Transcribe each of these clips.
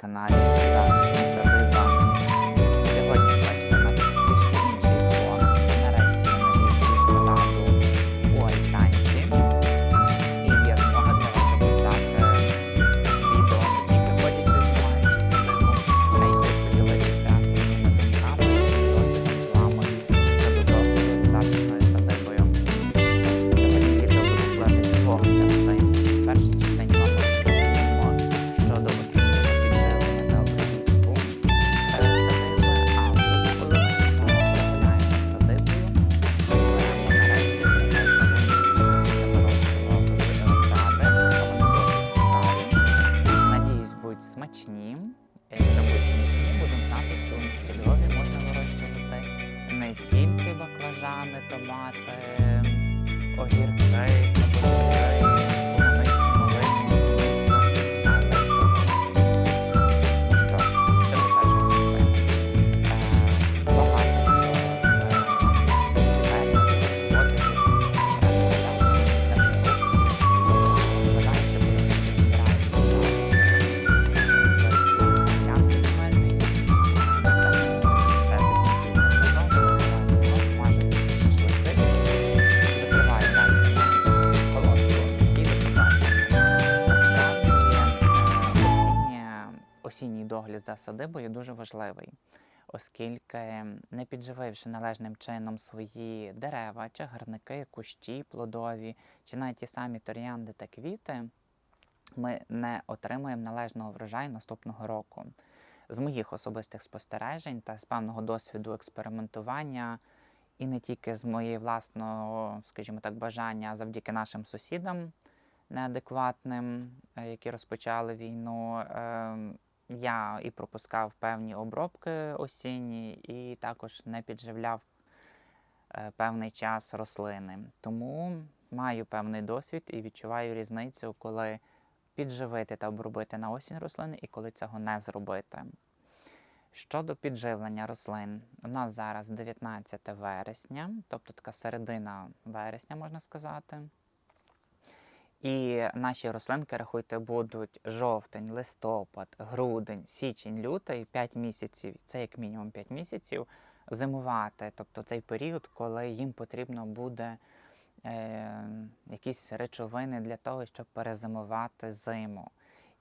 Каналі за садибою дуже важливий, оскільки не піджививши належним чином свої дерева, чагарники, кущі плодові, чи навіть ті самі торіанди та квіти, ми не отримуємо належного врожаю наступного року. З моїх особистих спостережень та з певного досвіду експериментування, і не тільки з моєї власного, скажімо так, бажання, завдяки нашим сусідам неадекватним, е, які розпочали війну, е, я і пропускав певні обробки осінні, і також не підживляв е, певний час рослини. Тому маю певний досвід і відчуваю різницю, коли підживити та обробити на осінь рослини і коли цього не зробити. Щодо підживлення рослин, у нас зараз 19 вересня, тобто така середина вересня, можна сказати. І наші рослинки, рахуйте, будуть жовтень, листопад, грудень, січень, лютий, 5 місяців, це як мінімум 5 місяців, зимувати. Тобто цей період, коли їм потрібно буде е, якісь речовини для того, щоб перезимувати зиму.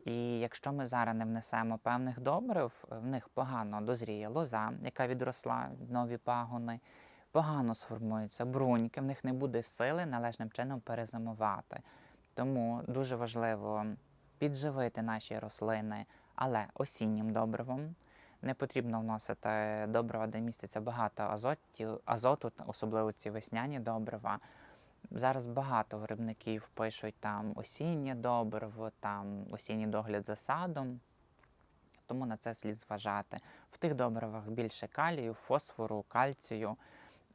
І якщо ми зараз не внесемо певних добрив, в них погано дозріє лоза, яка відросла, нові пагони, погано сформуються бруньки, в них не буде сили належним чином перезимувати. Тому дуже важливо підживити наші рослини, але осіннім добривом. Не потрібно вносити добрива, де міститься багато азотів, азоту, особливо ці весняні добрива. Зараз багато виробників пишуть там осіннє добриво, там осінній догляд за садом. Тому на це слід зважати. В тих добривах більше калію, фосфору, кальцію,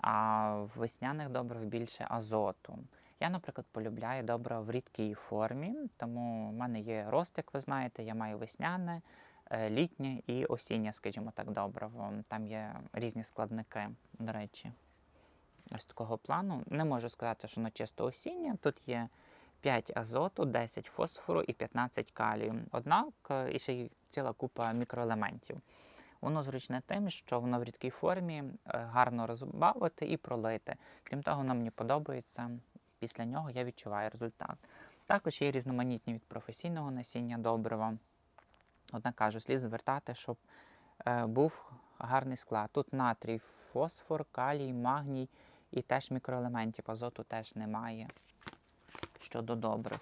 а в весняних добрив більше азоту. Я, наприклад, полюбляю добриво в рідкій формі, тому в мене є рост, як ви знаєте, я маю весняне, е, літнє і осіннє, скажімо так, добриво. Там є різні складники, до речі. Ось такого плану. Не можу сказати, що воно чисто осіннє. Тут є 5 азоту, 10 фосфору і 15 калію. Однак е, і ще й ціла купа мікроелементів. Воно зручне тим, що воно в рідкій формі е, гарно розбавити і пролити. Крім того, воно мені подобається. Після нього я відчуваю результат. Також є різноманітні від професійного насіння добрива. Однак кажу, слід звертати, щоб е, був гарний склад. Тут натрій, фосфор, калій, магній і теж мікроелементів. Азоту теж немає щодо добрив.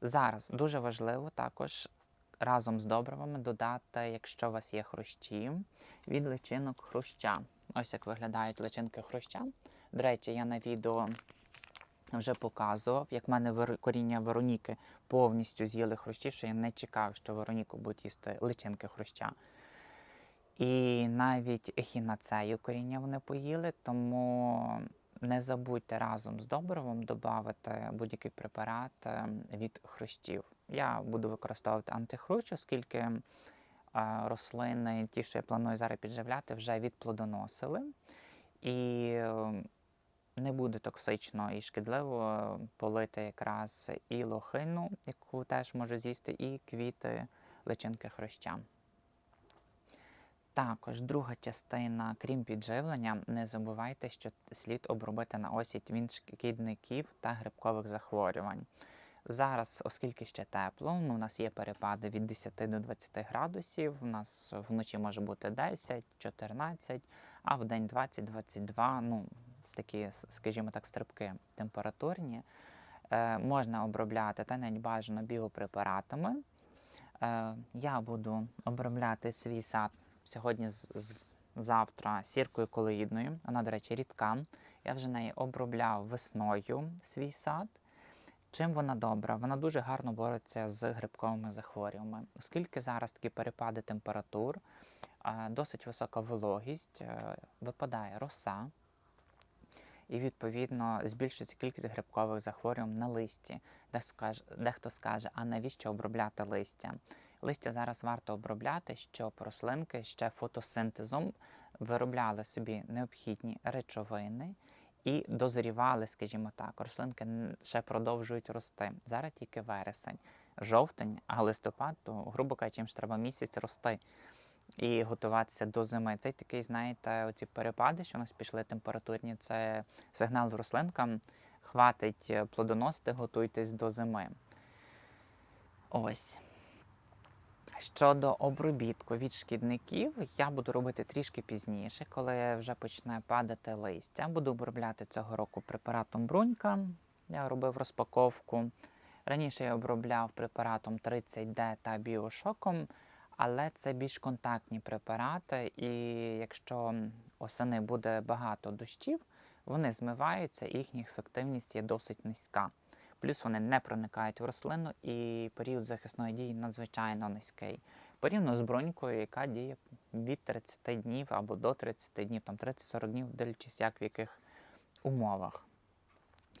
Зараз дуже важливо також разом з добривами додати, якщо у вас є хрущі, від личинок хруща. Ось як виглядають личинки хруща. До речі, я на відео вже показував, як в мене коріння Вероніки повністю з'їли хрущі, що я не чекав, що Вероніку будуть їсти личинки хруща. І навіть ехінацею коріння вони поїли, тому не забудьте разом з добривом додати будь-який препарат е, від хрущів. Я буду використовувати антихрущ, оскільки е, рослини, ті, що я планую зараз підживляти, вже відплодоносили. І е, не буде токсично і шкідливо полити якраз і лохину, яку теж може з'їсти, і квіти личинки хруща. Також друга частина, крім підживлення, не забувайте, що слід обробити на осінь від шкідників та грибкових захворювань. Зараз, оскільки ще тепло, ну, у нас є перепади від 10 до 20 градусів, у нас вночі може бути 10, 14, а в день 20-22, ну, такі, скажімо так, стрибки температурні. Е, можна обробляти та навіть бажано біопрепаратами. Е, я буду обробляти свій сад сьогодні з, завтра сіркою колоїдною. Вона, до речі, рідка. Я вже неї обробляв весною свій сад. Чим вона добра? Вона дуже гарно бореться з грибковими захворюваннями, оскільки зараз такі перепади температур, е, досить висока вологість, випадає роса, і відповідно збільшується кількість грибкових захворювань на листі. Дехто скаже, а навіщо обробляти листя? Листя зараз варто обробляти, щоб рослинки ще фотосинтезом виробляли собі необхідні речовини і дозрівали, скажімо так. Рослинки ще продовжують рости. Зараз тільки вересень, жовтень, а листопад, то, грубо кажучи, їм ж треба місяць рости і готуватися до зими. Це такий, знаєте, оці перепади, що у нас пішли температурні, це сигнал рослинкам. Хватить е, плодоносити, готуйтесь до зими. Ось. Щодо обробітку від шкідників, я буду робити трішки пізніше, коли вже почне падати листя. Буду обробляти цього року препаратом брунька. Я робив розпаковку. Раніше я обробляв препаратом 30D та біошоком, але це більш контактні препарати, і якщо осени буде багато дощів, вони змиваються, і їхня ефективність є досить низька. Плюс вони не проникають в рослину, і період захисної дії надзвичайно низький. Порівняно з бронькою, яка діє від 30 днів або до 30 днів, там 30-40 днів, дивлячись, як в яких умовах.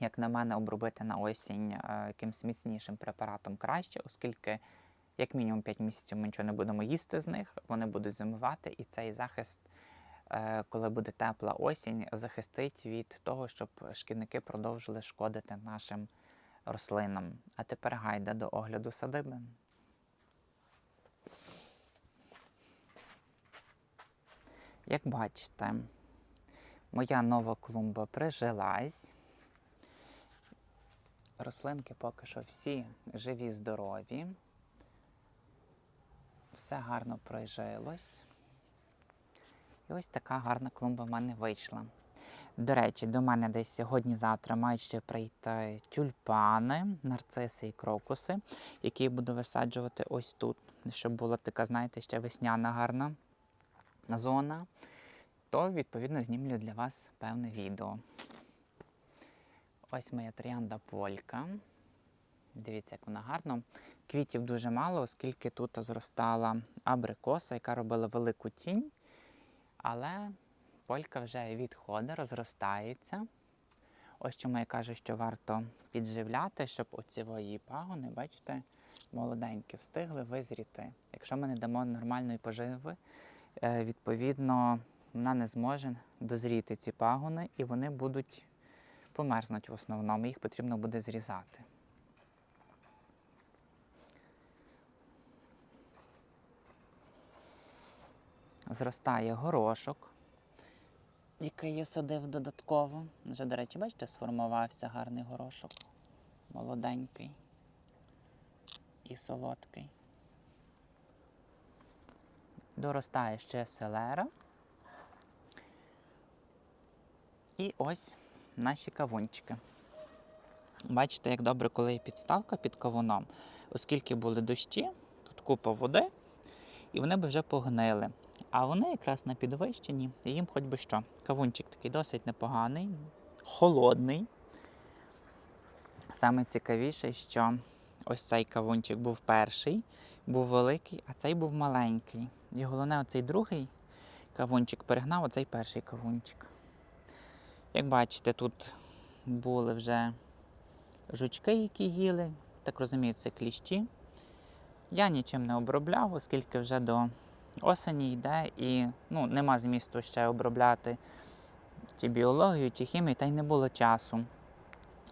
Як на мене, обробити на осінь е, якимсь міцнішим препаратом краще, оскільки як мінімум 5 місяців ми нічого не будемо їсти з них, вони будуть зимувати, і цей захист, е, коли буде тепла осінь, захистить від того, щоб шкідники продовжили шкодити нашим рослинам. А тепер гайда до огляду садиби. Як бачите, моя нова клумба прижилась. Рослинки поки що всі живі, здорові. Все гарно прижилось. І ось така гарна клумба в мене вийшла. До речі, до мене десь сьогодні-завтра мають ще прийти тюльпани, нарциси і крокуси, які я буду висаджувати ось тут, щоб була така, знаєте, ще весняна гарна зона. То, відповідно, знімлю для вас певне відео. Ось моя троянда полька. Дивіться, як вона гарно. Квітів дуже мало, оскільки тут зростала абрикоса, яка робила велику тінь. Але полька вже відходить, розростається. Ось чому я кажу, що варто підживляти, щоб оці її пагони, бачите, молоденькі, встигли визріти. Якщо ми не дамо нормальної поживи, е, відповідно, вона не зможе дозріти ці пагони, і вони будуть померзнуть в основному. Їх потрібно буде зрізати. Зростає горошок, який я садив додатково. Вже, до речі, бачите, сформувався гарний горошок. Молоденький і солодкий. Доростає ще селера. І ось наші кавунчики. Бачите, як добре, коли є підставка під кавуном, оскільки були дощі, тут купа води, і вони б вже погнили. А вони якраз на підвищенні, і їм хоч би що. Кавунчик такий досить непоганий, холодний. Саме цікавіше, що ось цей кавунчик був перший, був великий, а цей був маленький. І головне, оцей другий кавунчик перегнав оцей перший кавунчик. Як бачите, тут були вже жучки, які їли. Так розумію, це кліщі. Я нічим не обробляв, оскільки вже до осені йде і ну, нема змісту ще обробляти чи біологію, чи хімію, та й не було часу.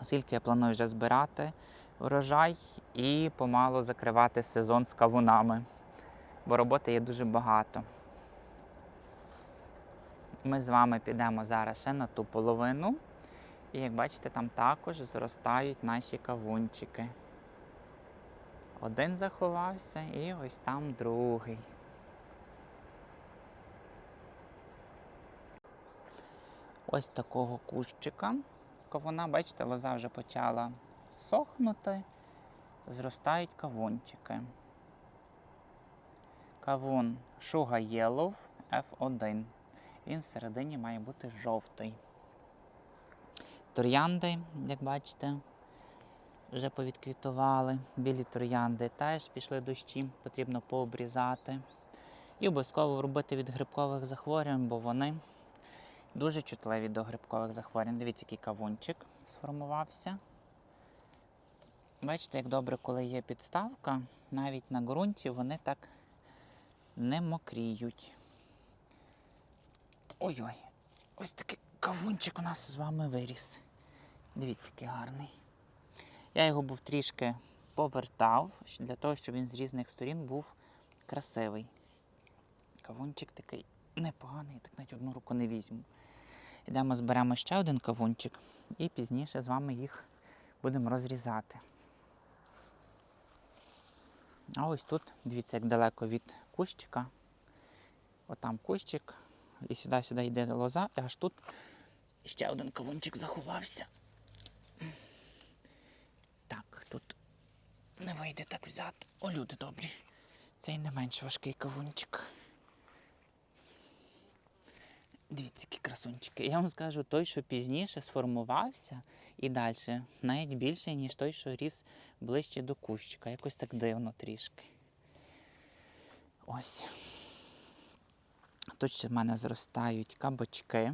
Оскільки я планую вже збирати врожай і помало закривати сезон з кавунами. бо роботи є дуже багато. Ми з вами підемо зараз ще на ту половину. І як бачите, там також зростають наші кавунчики. Один заховався і ось там другий. Ось такого кущика. Кавуна, бачите, лоза вже почала сохнути, зростають кавунчики. Кавун Sugar Yellow F1. Він всередині має бути жовтий. Троянди, як бачите, вже повідквітували. Білі троянди теж пішли дощі, потрібно пообрізати. І обов'язково робити від грибкових захворювань, бо вони дуже чутливі до грибкових захворювань. Дивіться, який кавунчик сформувався. Бачите, як добре, коли є підставка, навіть на ґрунті вони так не мокріють. Ой-ой, ось такий кавунчик у нас з вами виріс. Дивіться, який гарний. Я його був трішки повертав, для того, щоб він з різних сторін був красивий. Кавунчик такий непоганий, так навіть одну руку не візьму. Йдемо, зберемо ще один кавунчик і пізніше з вами їх будемо розрізати. А ось тут, дивіться, як далеко від кущика. Отам кущик, і сюди-сюди йде лоза, і аж тут ще один кавунчик заховався. Так, тут не вийде так взяти. О, люди добрі. Цей не менш важкий кавунчик. Дивіться, які красунчики. Я вам скажу, той, що пізніше сформувався і далі, навіть більший, ніж той, що ріс ближче до кущика. Якось так дивно трішки. Ось. Тут ще в мене зростають кабачки.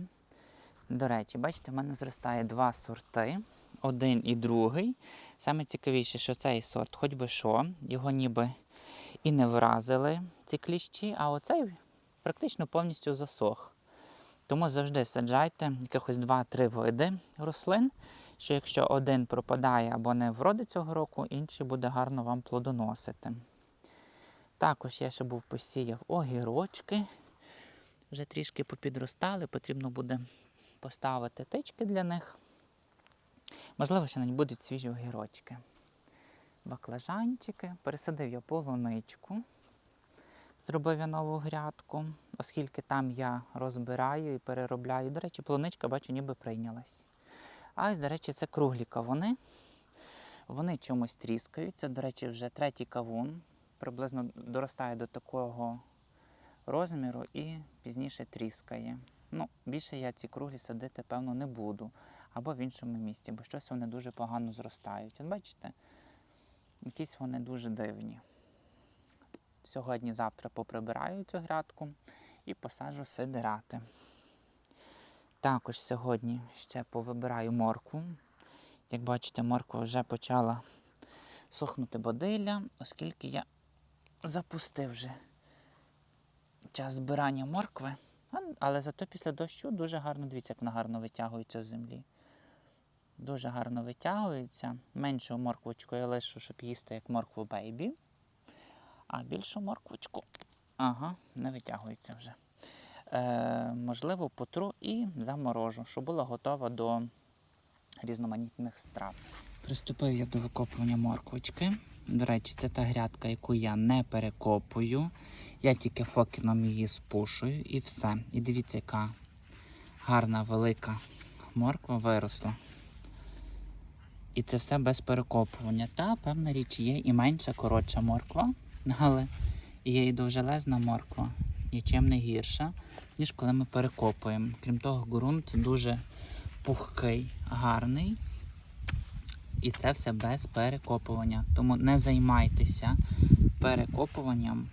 До речі, бачите, в мене зростає два сорти, один і другий. Саме цікавіше, що цей сорт, хоч би що, його ніби і не вразили ці кліщі, а оцей практично повністю засох. Тому завжди саджайте якихось 2-3 види рослин, що якщо один пропадає або не вродить цього року, інший буде гарно вам плодоносити. Також я ще був посіяв огірочки. Вже трішки попідростали, потрібно буде поставити тички для них. Можливо, ще навіть будуть свіжі огірочки. Баклажанчики. Пересадив я полуничку. Зробив я нову грядку, оскільки там я розбираю і переробляю. До речі, полуничка, бачу, ніби прийнялась. А ось, до речі, це круглі кавуни. Вони чомусь тріскаються. До речі, вже третій кавун приблизно доростає до такого розміру і пізніше тріскає. Ну, більше я ці круглі садити, певно, не буду. Або в іншому місці, бо щось вони дуже погано зростають. От бачите, якісь вони дуже дивні. Сьогодні-завтра поприбираю цю грядку і посаджу сидирати. Також сьогодні ще повибираю моркву. Як бачите, морква вже почала сохнути бодилля, оскільки я запустив вже час збирання моркви. Але зато після дощу дуже гарно, дивіться, як вона гарно витягується з землі. Дуже гарно витягується. Меншу морквочку я лишу, щоб їсти як моркву бейбі. А більшу морквочку, ага, не витягується вже. Е, можливо, потру і заморожу, щоб була готова до різноманітних страв. Приступив я до викопування морквочки. До речі, це та грядка, яку я не перекопую. Я тільки фокіном її спушую і все. І дивіться, яка гарна велика морква виросла. І це все без перекопування. Та певна річ є і менша, коротша морква, але є і довжелезна морква, нічим не гірша, ніж коли ми перекопуємо. Крім того, ґрунт дуже пухкий, гарний. І це все без перекопування. Тому не займайтеся перекопуванням,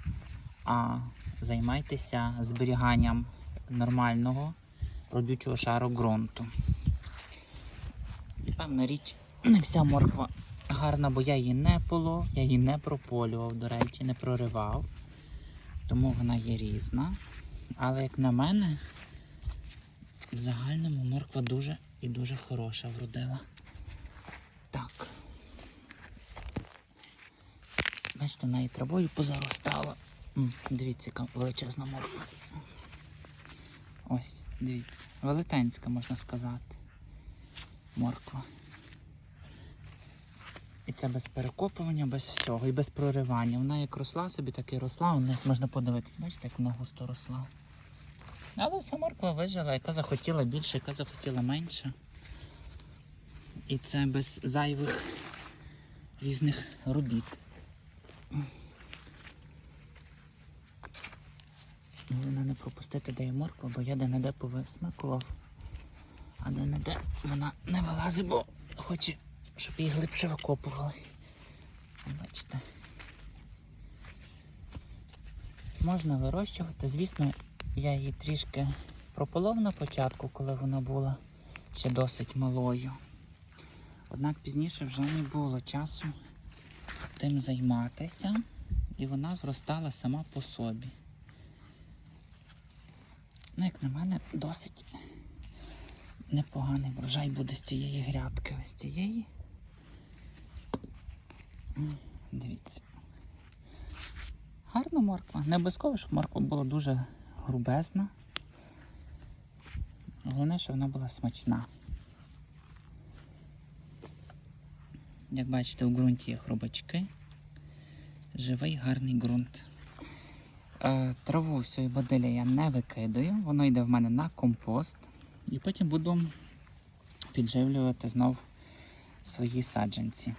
а займайтеся зберіганням нормального родючого шару ґрунту. І певна річ, не вся морква гарна, бо я її не полов, я її не прополював, до речі, не проривав. Тому вона є різна. Але як на мене, в загальному морква дуже і дуже хороша вродила. Так. Бачите, вона і травою позаростала. Дивіться, яка величезна морква. Ось, дивіться. Велетенська, можна сказати. Морква. І це без перекопування, без всього, і без проривання. Вона як росла собі, так і росла. Вона, як можна подивитися, бачите, як вона густо росла. Але вся морква вижила, яка захотіла більше, яка захотіла менше. І це без зайвих різних робіт. Головне не пропустити, де є морква, бо я де-не-де повисмикував. А де-не-де вона не вилазить, бо хоче, щоб її глибше викопували. Бачите. Можна вирощувати. Звісно, я її трішки прополов на початку, коли вона була ще досить малою. Однак пізніше вже не було часу тим займатися, і вона зростала сама по собі. Ну, як на мене, досить непоганий врожай буде з цієї грядки. Ось цієї. Дивіться. Гарна морква. Не обов'язково, щоб морква була дуже грубезна. Головне, щоб вона була смачна. Як бачите, у ґрунті є хробачки. Живий гарний ґрунт. Е, Траву всієї бадилля я не викидаю, воно йде в мене на компост. І потім буду підживлювати знов свої саджанці.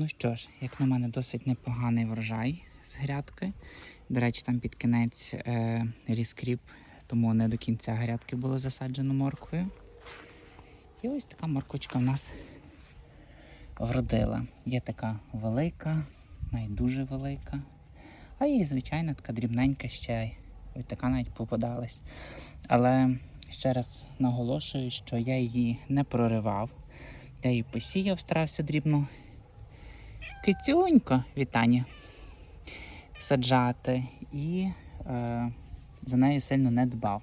Ну що ж, як на мене, досить непоганий врожай з грядки. До речі, там під кінець е, ріскріп, тому не до кінця грядки було засаджено морквою. І ось така морквочка в нас вродила. Є така велика, навіть дуже велика. А є, звичайно, така дрібненька ще. Ось така навіть попадалась. Але ще раз наголошую, що я її не проривав. Я її посіяв, старався дрібно кицюнько, вітання, саджати і е, за нею сильно не дбав.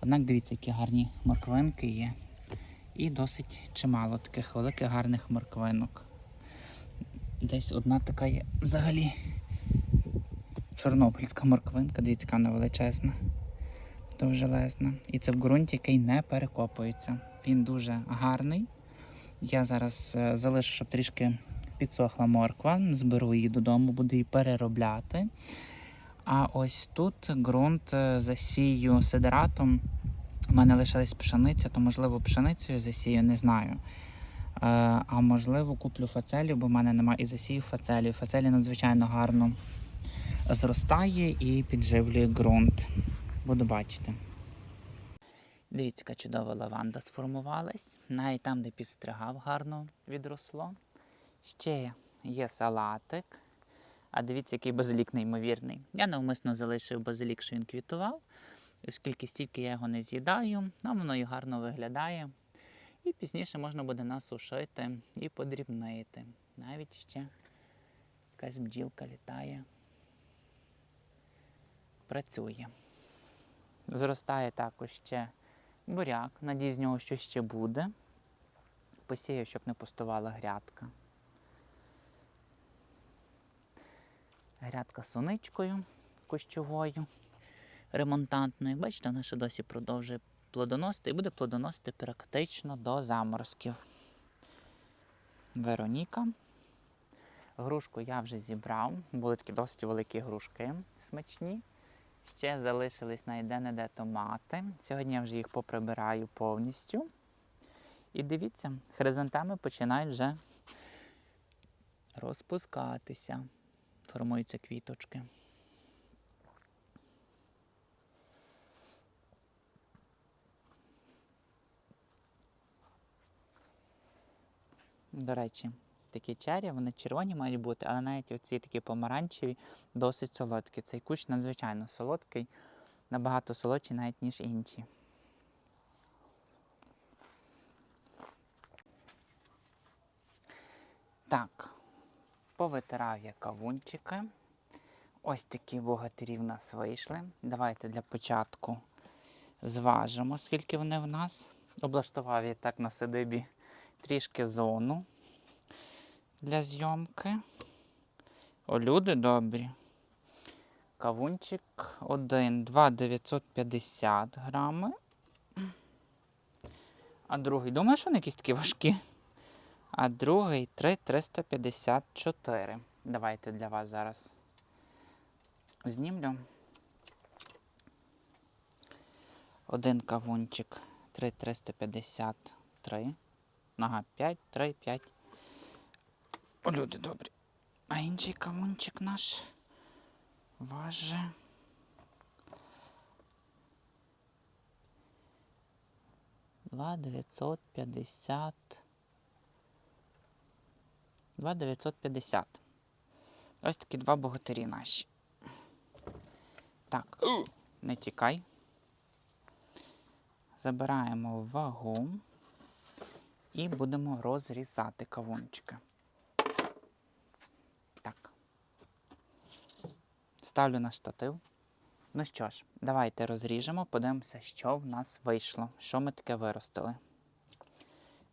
Однак дивіться, які гарні морквинки є. І досить чимало таких великих гарних морквинок. Десь одна така є взагалі чорнобильська морквинка, дивіться, яка вона величезна, довжелезна. І це в ґрунті, який не перекопується. Він дуже гарний. Я зараз е, залишу, щоб трішки підсохла морква, зберу її додому, буду її переробляти. А ось тут ґрунт е, засію сидератом. У мене лишилась пшениця, то можливо пшеницею засію, не знаю. Е, А можливо, куплю фацелію, бо в мене немає і засію фацелію. Фацелія надзвичайно гарно зростає і підживлює ґрунт. Буду бачити. Дивіться, яка чудова лаванда сформувалась. Навіть там, де підстригав, гарно відросло. Ще є салатик. А дивіться, який базилік неймовірний. Я навмисно залишив базилік, що він квітував, оскільки стільки я його не з'їдаю, а воно і гарно виглядає. І пізніше можна буде насушити і подрібнити. Навіть ще якась бджілка літає. Працює. Зростає також ще буряк. Надіюсь, з нього щось ще буде. Посію, щоб не пустувала грядка. Грядка з соничкою кущовою, ремонтантною. Бачите, вона ще досі продовжує плодоносити і буде плодоносити практично до заморозків. Вероніка. Грушку я вже зібрав. Були такі досить великі грушки смачні. Ще залишились на де-не-де томати. Сьогодні я вже їх поприбираю повністю. І дивіться, хризантеми починають вже розпускатися. Формуються квіточки. До речі, такі чері, вони червоні мають бути, але навіть оці такі помаранчеві досить солодкі. Цей кущ надзвичайно солодкий, набагато солодший навіть, ніж інші. Так, повитирав я кавунчики. Ось такі богатирі в нас вийшли. Давайте для початку зважимо, скільки вони в нас. Облаштував я так на сидибі трішки зону для зйомки. О, люди добрі. Кавунчик 1, 2 950 грами. А другий, думаю, що вони якісь такі важкі. А другий 3 354. Давайте для вас зараз знімлю. Один кавунчик 3 353. Ага, 5, 3, 5. О, люди добрі. А інший кавунчик наш важить. Два дев'ятсот п'ятдесят. Два дев'ятсот п'ятдесят. Ось такі два богатирі наші. Так, не тікай. Забираємо вагу і будемо розрізати кавунчики. Так. Ставлю на штатив. Ну що ж, давайте розріжемо, подивимося, що в нас вийшло, що ми таке виростили.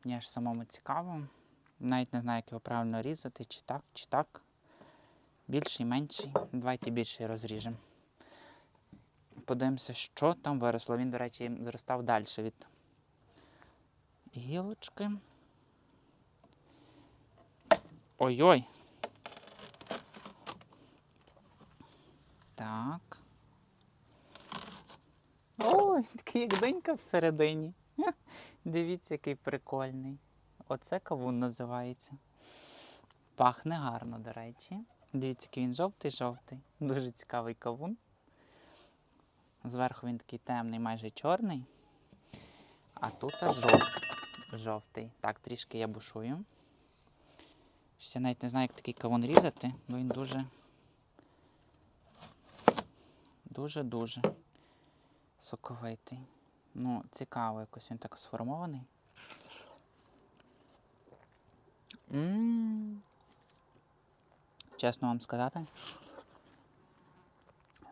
Мені аж самому цікаво. Навіть не знаю, як його правильно різати, чи так, чи так. Більший, менший. Давайте більший розріжемо. Подивимося, що там виросло. Він, до речі, зростав далі від гілочки. Ой-ой. Так. Ой, такий як донька всередині. Дивіться, який прикольний. Оце кавун називається. Пахне гарно, до речі. Дивіться, який він жовтий-жовтий. Дуже цікавий кавун. Зверху він такий темний, майже чорний. А тут аж жовтий. Так, трішки я бушую. Ще навіть не знаю, як такий кавун різати, бо він дуже. Дуже-дуже соковитий. Ну, цікаво, якось він так сформований. Чесно вам сказати.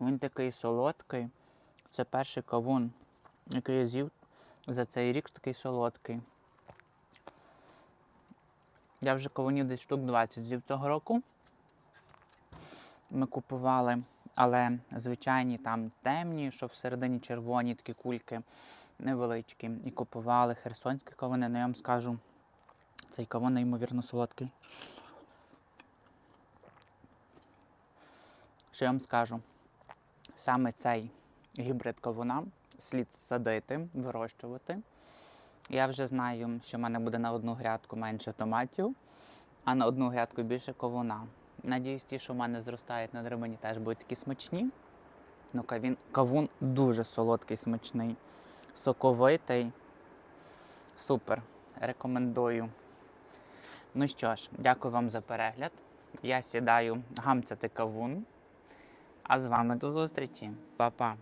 Він такий солодкий. Це перший кавун, який я з'їв за цей рік такий солодкий. Я вже кавунів десь штук 20 з'їв цього року. Ми купували, але звичайні там темні, що всередині червоні такі кульки невеличкі. І купували херсонські кавуни, ну я вам скажу, цей кавун неймовірно солодкий. Що я вам скажу? Саме цей гібрид кавуна слід садити, вирощувати. Я вже знаю, що в мене буде на одну грядку менше томатів, а на одну грядку більше кавуна. Надіюсь, ті, що в мене зростають на драбині, теж будуть такі смачні. Ну, кавін, кавун дуже солодкий, смачний, соковитий. Супер. Рекомендую. Ну що ж, дякую вам за перегляд. Я сідаю гамцяти кавун. А з вами до зустрічі. Па-па.